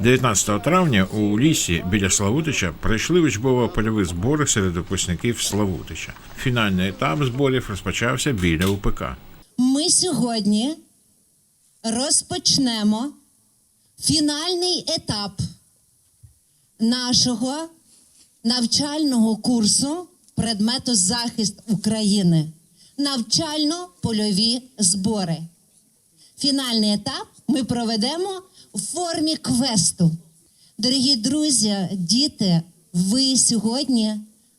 19 травня у лісі біля Славутича пройшли учбово-польові збори серед випускників Славутича. Фінальний етап зборів розпочався біля УПК. Ми сьогодні розпочнемо фінальний етап нашого навчального курсу предмету захист України. Навчально-польові збори. Фінальний етап ми проведемо в формі квесту. Дорогі друзі, діти, ви сьогодні,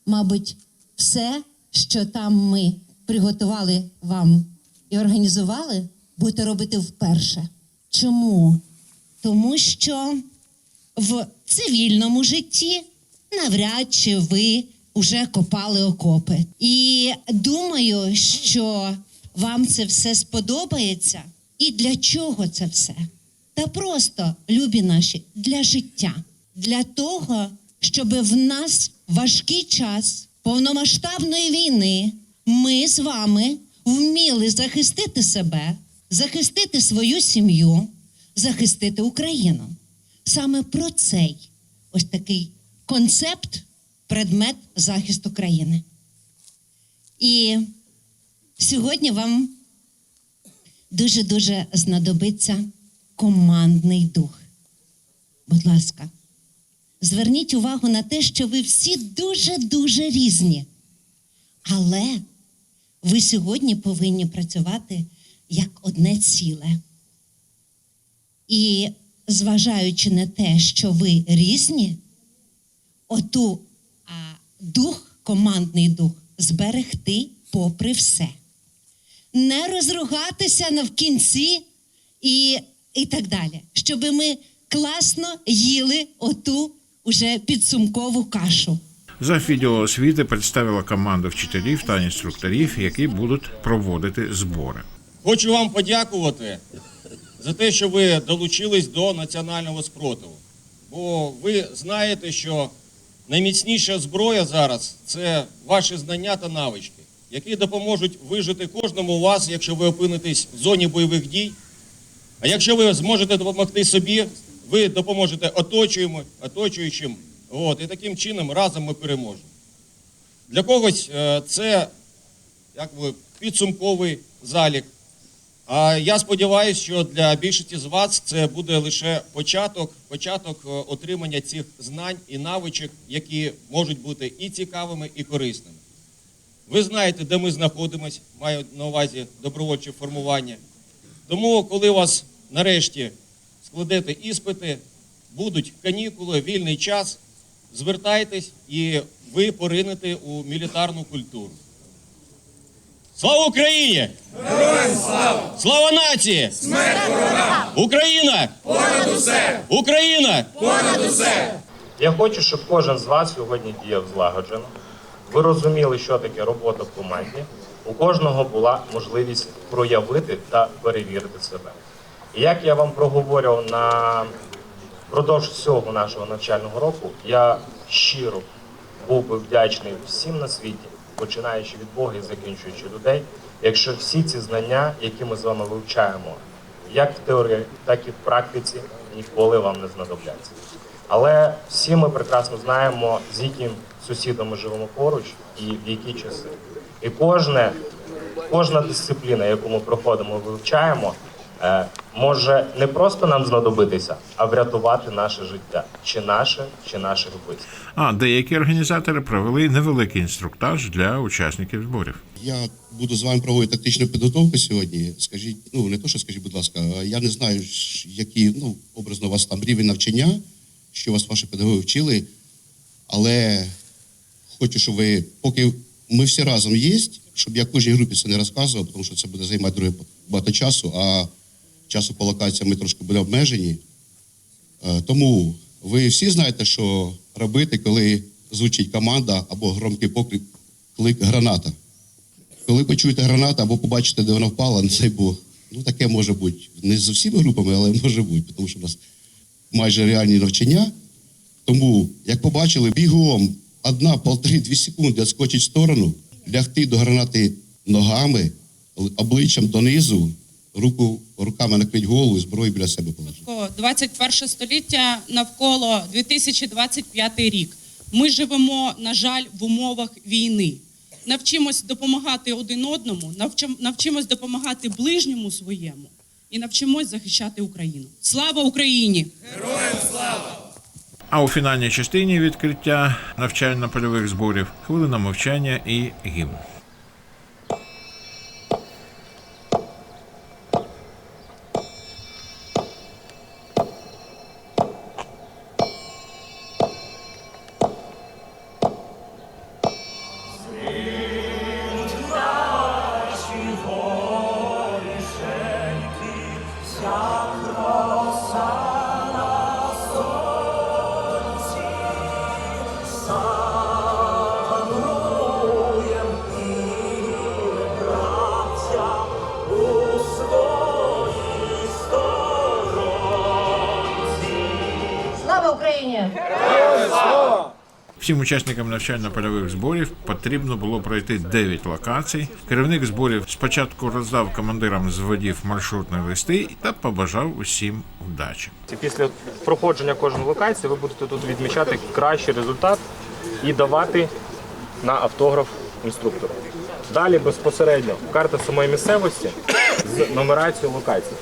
мабуть, все, що там ми приготували вам і організували, будете робити вперше. Чому? Тому що в цивільному житті навряд чи ви вже копали окопи. І думаю, що вам це все сподобається. І для чого це все? Та просто, любі наші, для життя, для того, щоб в нас важкий час повномасштабної війни ми з вами вміли захистити себе, захистити свою сім'ю, захистити Україну. Саме про цей ось такий концепт, предмет захисту країни. І сьогодні вам дуже-дуже знадобиться командний дух. Будь ласка, зверніть увагу на те, що ви всі дуже-дуже різні. Але ви сьогодні повинні працювати як одне ціле. І зважаючи на те, що ви різні, оту а, дух, командний дух, зберегти попри все. Не розругатися навкінці і, і так далі. Щоб ми класно їли оту уже підсумкову кашу. За відеоосвіти представила команду вчителів та інструкторів, які будуть проводити збори. Хочу вам подякувати за те, що ви долучились до національного спротиву. Бо ви знаєте, що найміцніша зброя зараз це ваші знання та навички, які допоможуть вижити кожному з вас, якщо ви опинитесь в зоні бойових дій. А якщо ви зможете допомогти собі, ви допоможете оточуємо, оточуючим. От, і таким чином разом ми переможемо. Для когось е, це як би, підсумковий залік. А я сподіваюся, що для більшості з вас це буде лише початок, початок е, отримання цих знань і навичок, які можуть бути і цікавими, і корисними. Ви знаєте, де ми знаходимося, маю на увазі добровольче формування. Тому, коли у вас нарешті складете іспити, будуть канікули, вільний час, звертайтесь і ви поринете у мілітарну культуру. Слава Україні! Героям слава! Слава нації! Смерть ворогам! Україна! Понад усе! Україна! Я хочу, щоб кожен з вас сьогодні діяв злагоджено. Ви розуміли, що таке робота в команді. У кожного була можливість проявити та перевірити себе. І як я вам проговорював на впродовж всього нашого навчального року, я щиро був би вдячний всім на світі, починаючи від Бога і закінчуючи людей, якщо всі ці знання, які ми з вами вивчаємо, як в теорії, так і в практиці, ніколи вам не знадобляться. Але всі ми прекрасно знаємо, з яким сусідом ми живемо поруч і в які часи. І кожне, кожна дисципліна, яку ми проходимо, вивчаємо, е, може не просто нам знадобитися, а врятувати наше життя, чи наше, чи наших близьких. А деякі організатори провели невеликий інструктаж для учасників зборів. Я буду з вами проводити тактичну підготовку сьогодні. Скажіть, ну не то, що скажіть, будь ласка, я не знаю, які ну образно у вас там рівень навчання, що вас ваші педагоги вчили, але хочу, щоб ви, поки ми всі разом є, щоб я кожній групі це не розказував, тому що це буде займати дуже багато часу, а часу по локаціям ми трошки буде обмежені. Е, Тому ви всі знаєте, що робити, коли звучить команда або громкий поклик клик граната. Коли почуєте гранату або побачите, де вона впала, не дай Бог. Ну таке може бути. Не з усіма групами, але може бути, тому що у нас майже реальні навчання. Тому, як побачили, бігом одна, полтори, дві секунди відскочить в сторону, лягти до гранати ногами, обличчям донизу руку руками накрить голову зброю біля себе положити. О, 21 століття навколо 2025 рік. Ми живемо, на жаль, в умовах війни. Навчимось допомагати один одному, навчим, навчимось допомагати ближньому своєму і навчимось захищати Україну. Слава Україні! Героям слава! А у фінальній частині відкриття навчально-польових зборів хвилина мовчання і гімн. Всім учасникам навчально-польових зборів потрібно було пройти 9 локацій. Керівник зборів спочатку роздав командирам зводів маршрутні листи та побажав усім удачі. Після проходження кожної локації ви будете тут відмічати кращий результат і давати на автограф інструктору. Далі безпосередньо карта самої місцевості з нумерацією локацій.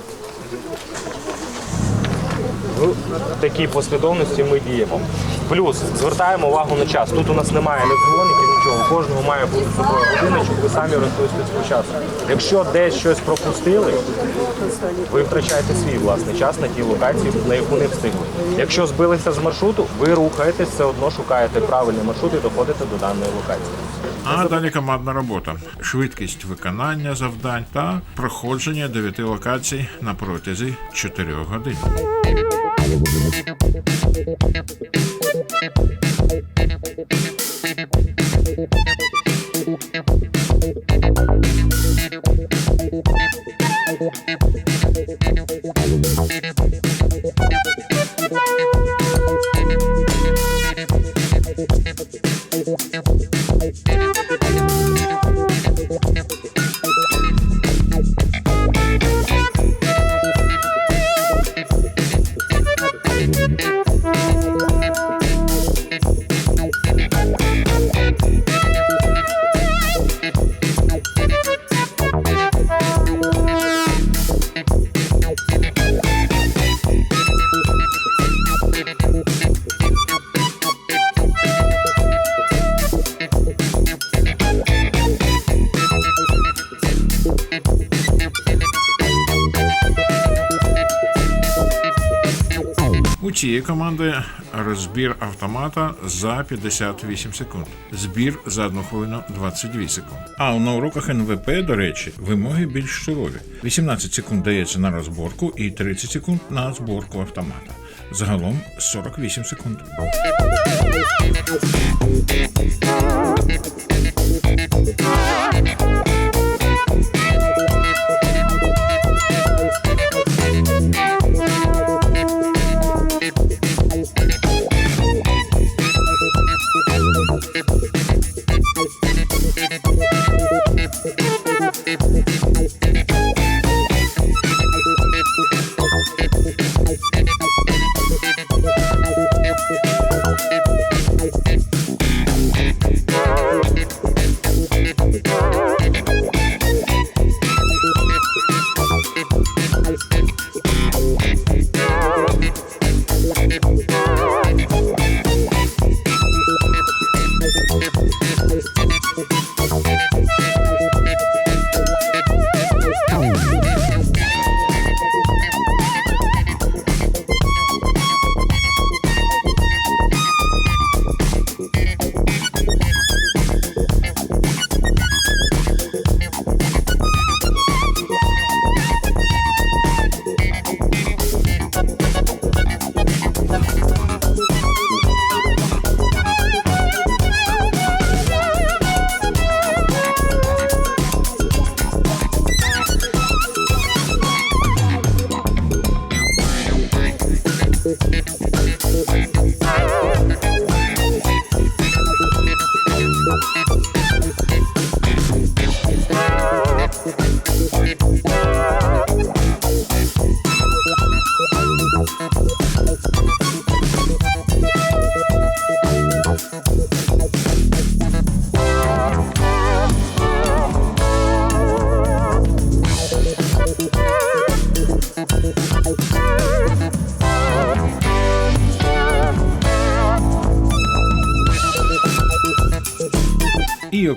В такій послідовності ми діємо. Плюс звертаємо увагу на час. Тут у нас немає ні дзвоників, нічого. Кожного має бути собою годиночок, ви самі розповісти свій час. Якщо десь щось пропустили, ви втрачаєте свій власний час на тій локації, на яку не встигли. Якщо збилися з маршруту, ви рухаєтесь, все одно шукаєте правильний маршрут і доходите до даної локації. А далі командна робота, швидкість виконання завдань та проходження 9 локацій на протязі 4 годин. У цієї команди розбір автомата за 58 секунд, збір за 1 хвилину 22 секунд. А у науроках НВП, до речі, вимоги більш сурові. 18 секунд дається на розборку і 30 секунд на зборку автомата. Загалом 48 секунд.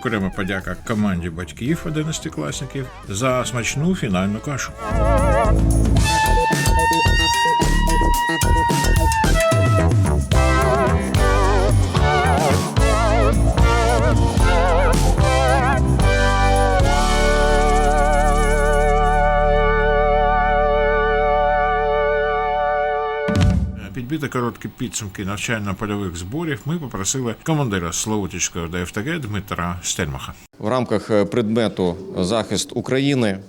Окрема подяка команді батьків 11 класників за смачну фінальну кашу. Підбити короткі підсумки навчально-польових зборів ми попросили командира Словутівського ДФТГ Дмитра Стельмаха. в рамках е, предмету захист України.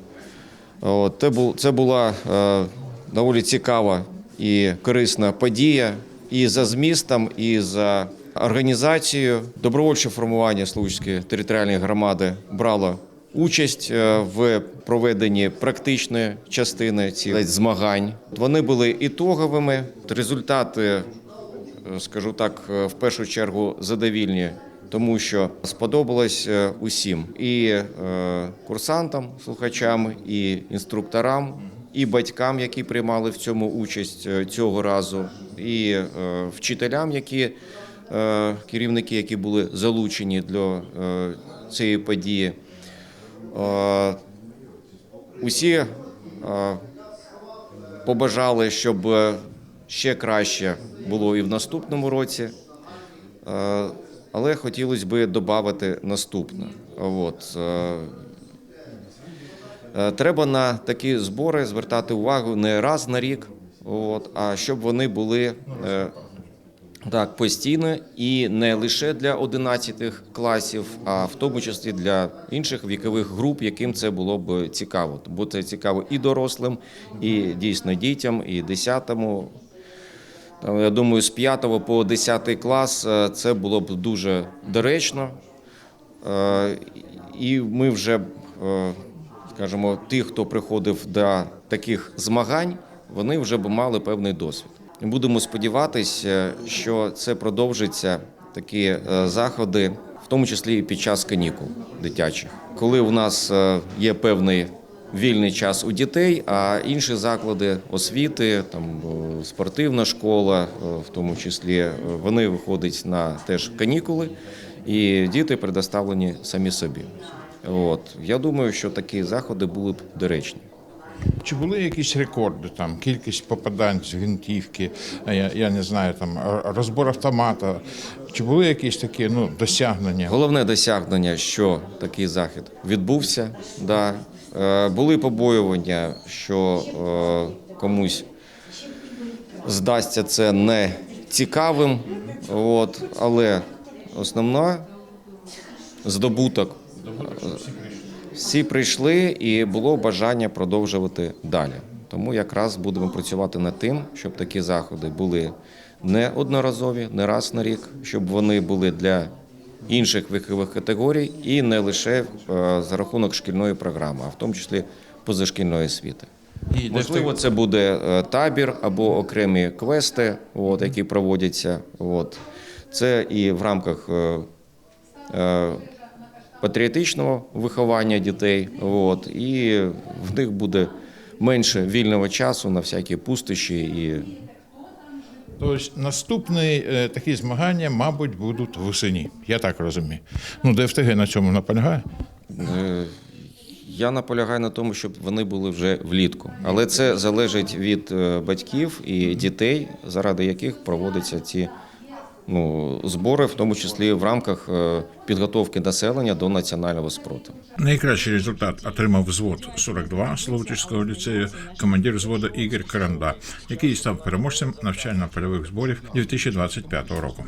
Це, була е, доволі цікава і корисна подія і за змістом, і за організацією. Добровольче формування Случської територіальної громади брало участь е, в проведенні практичної частини цих змагань. Вони були ітоговими. Результати е, скажу так, е, в першу чергу задовільні, тому що сподобалось усім і курсантам, слухачам, і інструкторам, і батькам, які приймали в цьому участь цього разу, і вчителям, які керівники, які були залучені е, цієї події. Е, Усі е, побажали, щоб ще краще було і в наступному році. Е, Але хотілося б додати наступне. От. Треба на такі збори звертати увагу не раз на рік, от, а щоб вони були так, постійно і не лише для 11 класів, а в тому числі для інших вікових груп, яким це було б цікаво. Бо це цікаво і дорослим, і дійсно дітям, і 10-му. Я думаю, з 5 по 10 клас е, це було б дуже доречно. Е, І ми вже, е, скажімо, ті, хто приходив до таких змагань, вони вже б мали певний досвід. Будемо сподіватися, що це продовжиться такі е, заходи, в тому числі і під час канікул дитячих, коли у нас е, є певний вільний час у дітей, а інші заклади освіти, там е, спортивна школа, е, в тому числі, е, вони виходять на теж канікули, і діти предоставлені самі собі. От я думаю, що такі заходи були б доречні. Чи були якісь рекорди там, кількість попадань з гвинтівки, я, я не знаю, там розбор автомата? Чи були якісь такі ну, досягнення? Головне досягнення, що такий захід відбувся. Да. Е, Були побоювання, що е, комусь здасться це не цікавим. От, але основна здобуток. Всі прийшли і було бажання продовжувати далі. Тому якраз будемо працювати над тим, щоб такі заходи були не одноразові, не раз на рік, щоб вони були для інших вікових категорій і не лише е, за рахунок шкільної програми, а в тому числі позашкільної освіти. І Можливо, це буде е, табір або окремі квести, от, які проводяться. От. Це і в рамках е, патріотичного виховання дітей. От, і в них буде менше вільного часу на всякі пустощі і Тобто наступні е, такі змагання, мабуть, будуть восені. Я так розумію. Ну, ДФТГ на цьому наполягає. Е, Я наполягаю на тому, щоб вони були вже влітку, але це залежить від е, батьків і дітей, заради яких проводяться ці ну, збори, в тому числі в рамках е, підготовки населення до національного спротиву. Найкращий результат отримав взвод 42 Словутівського ліцею, командир взводу Ігор Каранда, який став переможцем навчально-польових зборів 2025 року.